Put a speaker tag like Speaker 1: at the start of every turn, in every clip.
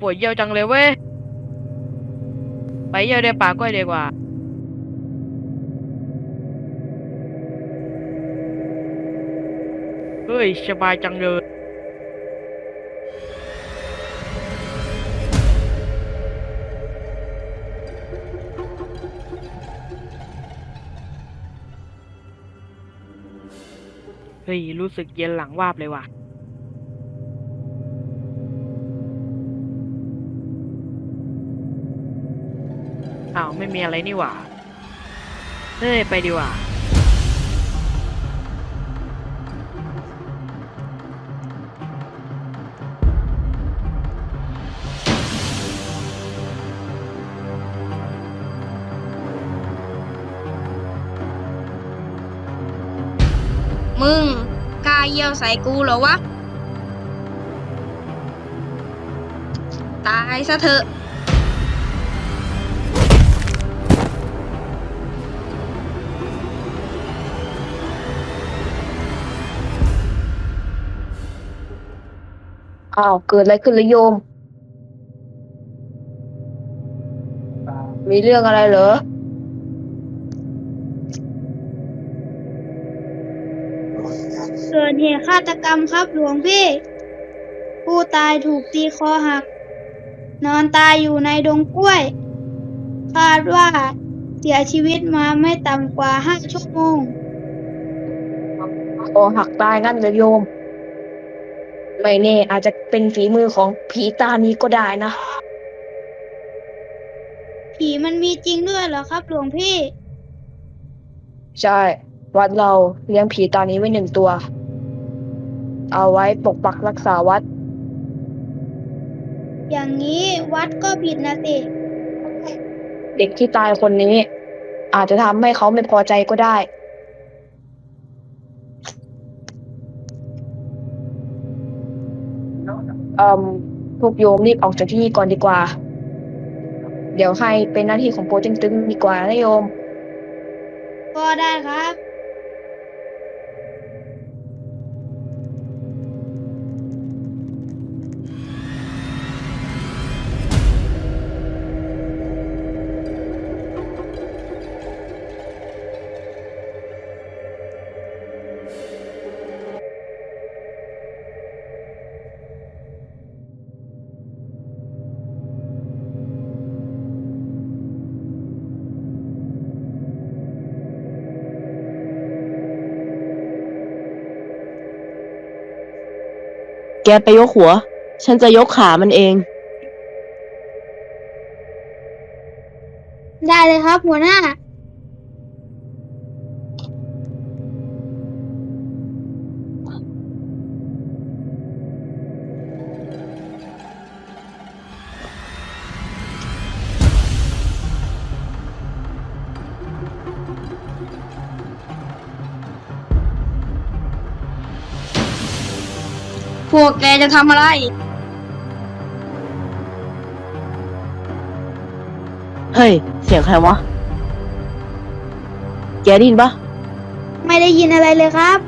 Speaker 1: ปวดเยี่ยวจังเลยเว้ย ไปเยี่ยวในป่าก็ดีกว่า เฮ้ย สบายจังเลยเฮ้ย รู้สึกเย็นหลังวาบเลยว่ะ อ้าวไม่มีอะไรนี่หว่า เฮ้ย ไปดีกว่า
Speaker 2: มึงกล้าเยี่ยวใส่กูเหรอวะ ตายซะเถอะ
Speaker 3: อ้าวเกิดอะไรขึ้นละโยม มีเรื่องอะไรเหรอ
Speaker 2: เกิดเหตุฆาตกรรมครับหลวงพี่ ผู้ตายถูกตีคอหัก นอนตายอยู่ในดงกล้วย คาดว่าเสียชีวิตมาไม่ต่ำกว่าห้าชั่วโมง
Speaker 3: คอหักตายงั้นเลยโยม ไม่แน่อาจจะเป็นฝีมือของผีตานี้ก็ได้นะ
Speaker 2: ผีมันมีจริงด้วยเหรอครับ หลวงพี่
Speaker 3: ใช่ วัดเราเลี้ยงผีตานี้ไว้หนึ่งตัว เอาไว้ปกปักรักษาวัด
Speaker 2: อย่างนี้วัดก็ผิดนะสิ
Speaker 3: เด็กที่ตายคนนี้ อาจจะทำให้เขาไม่พอใจก็ได้ เอ่มพวกโยมรีบออกจากที่นี่ก่อนดีกว่า เดี๋ยวให้เป็นหน้าที่ของโปรตึงๆดีกว่านะโยม
Speaker 2: ก็ได้ครับ
Speaker 4: แกไปยกหัว ฉันจะยกขามันเอง
Speaker 2: ได้เลยครับหัวหน้า พวกแกจะทำอะไร
Speaker 4: เฮ้ย เสียงใครวะ แกได้ยินปะ
Speaker 2: ไม่ได้ยินอะไรเลยครับ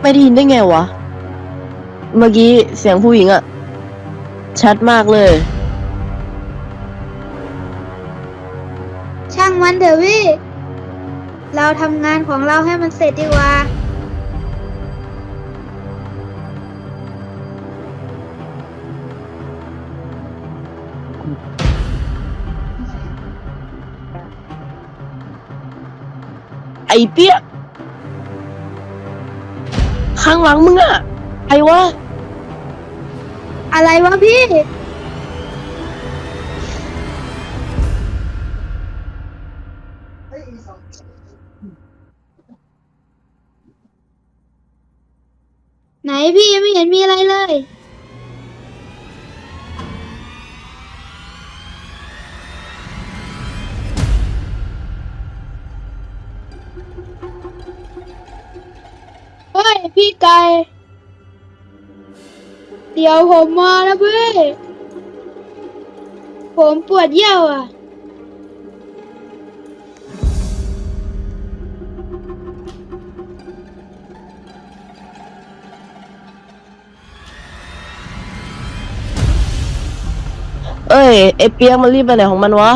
Speaker 4: ไม่ได้ยินได้ไงวะ เมื่อกี้เสียงผู้หญิงอะ ชัดมากเลย
Speaker 2: ช่างมันเถอะพี่เราทำงานของเราให้มันเสร็จดีกว่า
Speaker 4: ไอเปี้ย ข้างหลังมึงอะไอวะ
Speaker 2: อะไรวะพี่ ไหนพี่ยังไม่เห็นมีอะไรเลย เฮ้ย พี่ไก่ เดี๋ยวผมมาแล้วพี่ผผมปวดเยี่ยวอะ
Speaker 4: เอ้ยไอเปียกมันรีบไปไหนของมันวะ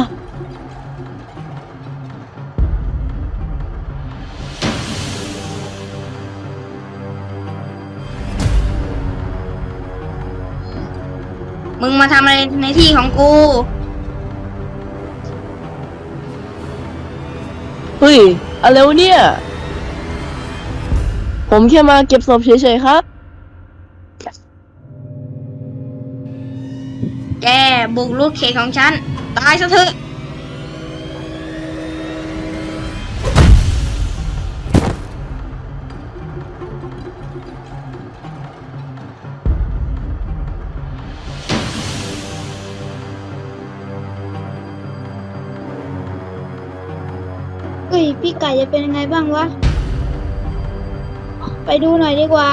Speaker 2: มึงมาทำอะไรในที่ของกู
Speaker 4: เฮ้ย อะไรวะเนี่ย ผมแค่มาเก็บศพเฉยๆครับ
Speaker 2: แกบุกรุกเขตของฉัน ตายซะเถอะ ฮ้ยพี่ไก่จะเป็นยังไงบ้างวะ ไปดูหน่อยดีกว่า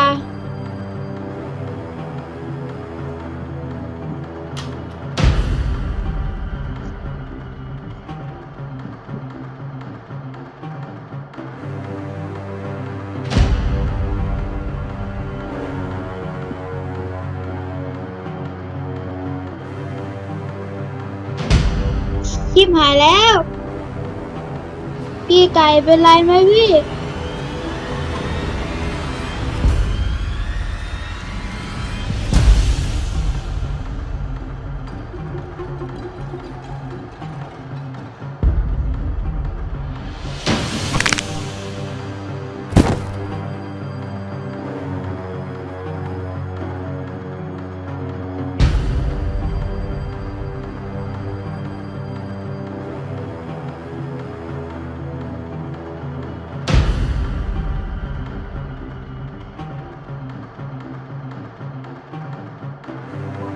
Speaker 2: ชิบหายแล้ว พี่ไก่เป็นไรไหมพี่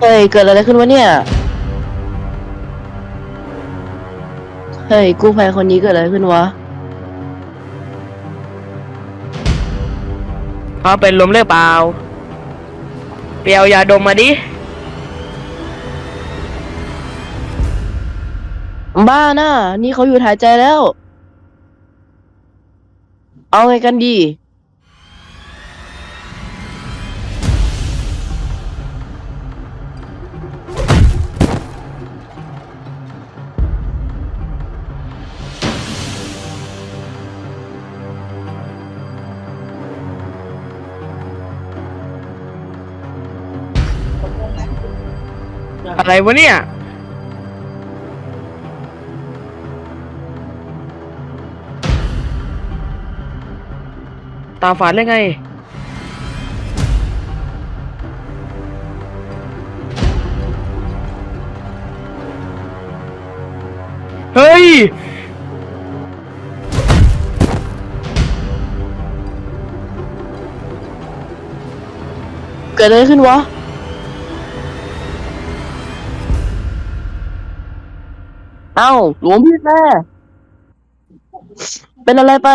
Speaker 4: ฮ้ย เกิดอะไรขึ้นวะเนี่ย เฮ้ย กู้ภัยคนนี้เกิดอะไรขึ้นวะ
Speaker 1: เขาเป็นลมหรือเปล่า เปียวยาดมมาดิ
Speaker 4: บ้าน่ะ นี่เขาอยู่หายใจแล้ว เอาไงกันดี
Speaker 1: อะไรวะเนี่ย ตาฝันเลยไง เฮ้ย
Speaker 4: เกิดอะไรขึ้นวะ เอ้าหลวงพี่แม่เป็นอะไรไป